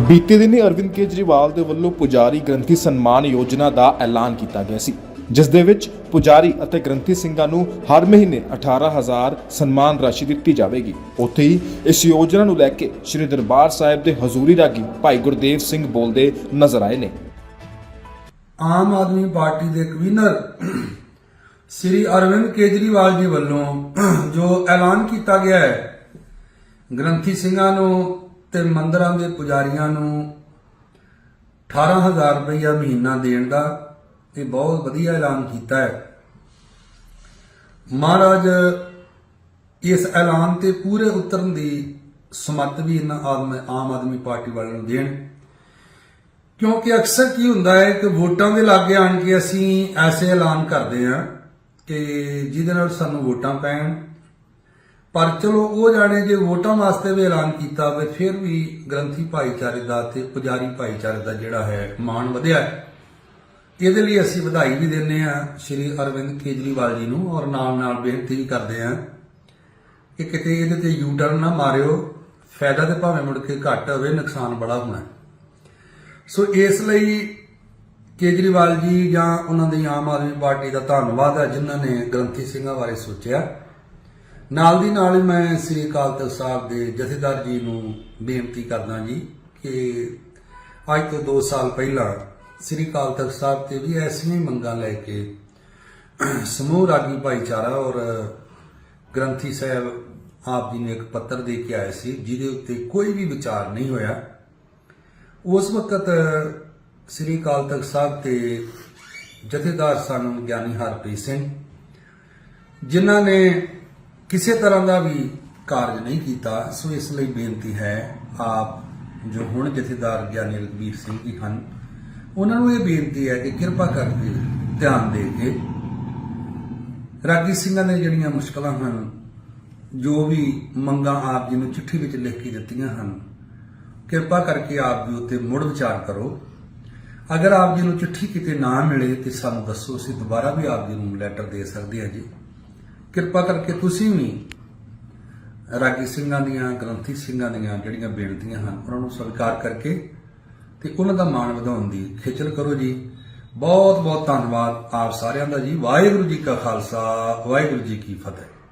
ਬੀਤੇ ਦਿਨੀ ਅਰਵਿੰਦ ਕੇਜਰੀਵਾਲ ਦੇ ਵੱਲੋਂ ਪੁਜਾਰੀ ਗ੍ਰੰਥੀ ਸਨਮਾਨ ਯੋਜਨਾ ਦਾ ਐਲਾਨ ਕੀਤਾ ਗਿਆ ਸੀ, ਜਿਸ ਦੇ ਵਿੱਚ ਪੁਜਾਰੀ ਅਤੇ ਗ੍ਰੰਥੀ ਸਿੰਘਾਂ ਨੂੰ ਹਰ ਮਹੀਨੇ 18000 ਸਨਮਾਨ ਰਾਸ਼ੀ ਦਿੱਤੀ ਜਾਵੇਗੀ। ਉੱਥੇ ਹੀ ਇਸ ਯੋਜਨਾ ਨੂੰ ਲੈ ਕੇ ਸ੍ਰੀ ਦਰਬਾਰ ਸਾਹਿਬ ਦੇ ਹਜ਼ੂਰੀ ਰਾਗੀ ਭਾਈ ਗੁਰਦੇਵ ਸਿੰਘ ਬੋਲਦੇ ਨਜ਼ਰ ਆਏ ਨੇ। ਆਮ ਆਦਮੀ ਪਾਰਟੀ ਦੇ ਕਨਵੀਨਰ ਸ੍ਰੀ ਅਰਵਿੰਦ ਕੇਜਰੀਵਾਲ ਜੀ ਵੱਲੋਂ ਜੋ ਐਲਾਨ ਕੀਤਾ ਗਿਆ ਹੈ, ਗ੍ਰੰਥੀ ਸਿੰਘਾਂ ਨੂੰ ਤੇ ਮੰਦਰਾਂ ਦੇ ਪੁਜਾਰੀਆਂ ਨੂੰ 18000 ਰੁਪਇਆ ਮਹੀਨਾ ਦੇਣ ਦਾ ਇਹ ਬਹੁਤ ਵਧੀਆ ਐਲਾਨ ਕੀਤਾ ਹੈ। ਮਹਾਰਾਜ, ਇਸ ਐਲਾਨ ਤੇ ਪੂਰੇ ਉਤਰਨ ਦੀ ਸਮੱਤ ਵੀ ਇਹਨਾਂ ਆਦਮ, ਆਮ ਆਦਮੀ ਪਾਰਟੀ ਵਾਲਿਆਂ ਨੂੰ ਦੇਣ। ਕਿਉਂਕਿ ਅਕਸਰ ਕੀ ਹੁੰਦਾ ਹੈ ਕਿ ਵੋਟਾਂ ਦੇ ਲਾਗੇ ਆਣ ਕੇ ਅਸੀਂ ਐਸੇ ਐਲਾਨ ਕਰਦੇ ਹਾਂ ਕਿ ਜਿਹਦੇ ਨਾਲ ਸਾਨੂੰ ਵੋਟਾਂ ਪੈਣ ਪਰ ਚਲੋ ਉਹ ਜਾਣੇ ਜੇ ਵੋਟਾਂ ਵਾਸਤੇ ਵੀ ਐਲਾਨ ਕੀਤਾ ਹੋਵੇ, ਫਿਰ ਵੀ ਗ੍ਰੰਥੀ ਭਾਈਚਾਰੇ ਦਾ ਤੇ ਪੁਜਾਰੀ ਭਾਈਚਾਰੇ ਦਾ ਜਿਹੜਾ ਹੈ ਮਾਣ ਵਧਿਆ ਇਹਦੇ ਲਈ ਅਸੀਂ ਵਧਾਈ ਵੀ ਦਿੰਦੇ ਹਾਂ ਸ਼੍ਰੀ ਅਰਵਿੰਦ ਕੇਜਰੀਵਾਲ ਜੀ ਨੂੰ ਔਰ ਨਾਲ ਨਾਲ ਬੇਨਤੀ ਵੀ ਕਰਦੇ ਹਾਂ ਕਿ ਕਿਤੇ ਇਹਦੇ ਤੇ ਯੂ ਟਰਨ ਨਾ ਮਾਰਿਓ, ਫਾਇਦਾ ਤੇ ਭਾਵੇਂ ਮੁੜ ਕੇ ਘੱਟ ਹੋਵੇ, ਨੁਕਸਾਨ ਬੜਾ ਹੋਣਾ ਸੋ ਇਸ ਲਈ ਕੇਜਰੀਵਾਲ ਜੀ ਜਾਂ ਉਹਨਾਂ ਦੀ ਆਮ ਆਦਮੀ ਪਾਰਟੀ ਦਾ ਧੰਨਵਾਦ ਹੈ, ਜਿਨ੍ਹਾਂ ਨੇ ਗ੍ਰੰਥੀ ਸਿੰਘਾਂ ਬਾਰੇ ਸੋਚਿਆ। ਨਾਲ ਦੀ ਨਾਲ ਹੀ ਮੈਂ ਸ੍ਰੀ ਅਕਾਲ ਤਖਤ ਸਾਹਿਬ ਦੇ ਜਥੇਦਾਰ ਜੀ ਨੂੰ ਬੇਨਤੀ ਕਰਦਾ ਜੀ ਕਿ ਅੱਜ ਤੋਂ 2 ਸਾਲ ਪਹਿਲਾਂ ਸ੍ਰੀ ਅਕਾਲ ਤਖਤ ਸਾਹਿਬ ਤੇ ਵੀ ਐਸੀਆਂ ਮੰਗਾਂ ਲੈ ਕੇ ਸਮੂਹ ਰਾਗੀ ਭਾਈਚਾਰਾ ਔਰ ਗ੍ਰੰਥੀ ਸਾਹਿਬ ਆਪ ਜੀ ਨੇ ਇੱਕ ਪੱਤਰ ਦੇ ਕੇ ਆਏ ਸੀ, ਜਿਹਦੇ ਉੱਤੇ ਕੋਈ ਵੀ ਵਿਚਾਰ ਨਹੀਂ ਹੋਇਆ। ਉਸ ਵਕਤ ਸ੍ਰੀ ਅਕਾਲ ਤਖਤ ਸਾਹਿਬ ਤੇ ਜਥੇਦਾਰ ਸਨ ਗਿਆਨੀ ਹਰਪ੍ਰੀਤ ਸਿੰਘ, ਜਿਨ੍ਹਾਂ ਨੇ ਕਿਸੇ ਤਰ੍ਹਾਂ ਦਾ ਵੀ ਕਾਰਜ ਨਹੀਂ ਕੀਤਾ, ਸੋ ਇਸ ਲਈ ਬੇਨਤੀ ਹੈ, ਆਪ ਜੋ ਹੁਣ ਜਥੇਦਾਰ ਗਿਆਨੀ ਰਘਬੀਰ ਸਿੰਘ ਜੀ ਹਨ, ਉਹਨਾਂ ਨੂੰ ਇਹ ਬੇਨਤੀ ਹੈ ਕਿ ਕਿਰਪਾ ਕਰਕੇ ਧਿਆਨ ਦੇ ਕੇ ਰਾਗੀ ਸਿੰਘਾਂ ਨੇ ਜਿਹੜੀਆਂ ਮੁਸ਼ਕਲਾਂ ਹਨ, ਜੋ ਵੀ ਮੰਗਾਂ ਆਪ ਜੀ ਨੂੰ ਚਿੱਠੀ ਵਿੱਚ ਲਿਖ ਕੇ ਦਿੱਤੀਆਂ ਹਨ, ਕਿਰਪਾ ਕਰਕੇ ਆਪ ਜੀ ਉੱਤੇ ਮੁੜ ਵਿਚਾਰ ਕਰੋ। ਅਗਰ ਆਪ ਜੀ ਨੂੰ ਚਿੱਠੀ ਕਿਤੇ ਨਾ ਮਿਲੇ ਤੇ ਸਾਨੂੰ ਦੱਸੋ, ਅਸੀਂ ਦੁਬਾਰਾ ਵੀ ਆਪ ਜੀ ਨੂੰ ਲੈਟਰ ਦੇ ਸਕਦੇ ਹਾਂ ਜੀ। ਕਿਰਪਾ ਕਰਕੇ ਤੁਸੀਂ ਵੀ ਰਾਗੀ ਸਿੰਘਾਂ ਦੀਆਂ, ਗ੍ਰੰਥੀ ਸਿੰਘਾਂ ਦੀਆਂ ਜਿਹੜੀਆਂ ਬੇਨਤੀਆਂ ਹਨ, ਉਹਨਾਂ ਨੂੰ ਸਵੀਕਾਰ ਕਰਕੇ ਤੇ ਉਹਨਾਂ ਦਾ ਮਾਣ ਵਧਾਉਣ ਦੀ ਖੇਚਲ ਕਰੋ ਜੀ। ਬਹੁਤ ਬਹੁਤ ਧੰਨਵਾਦ ਆਪ ਸਾਰਿਆਂ ਦਾ ਜੀ। ਵਾਹਿਗੁਰੂ ਜੀ ਕਾ ਖਾਲਸਾ, ਵਾਹਿਗੁਰੂ ਜੀ ਕੀ ਫਤਿਹ।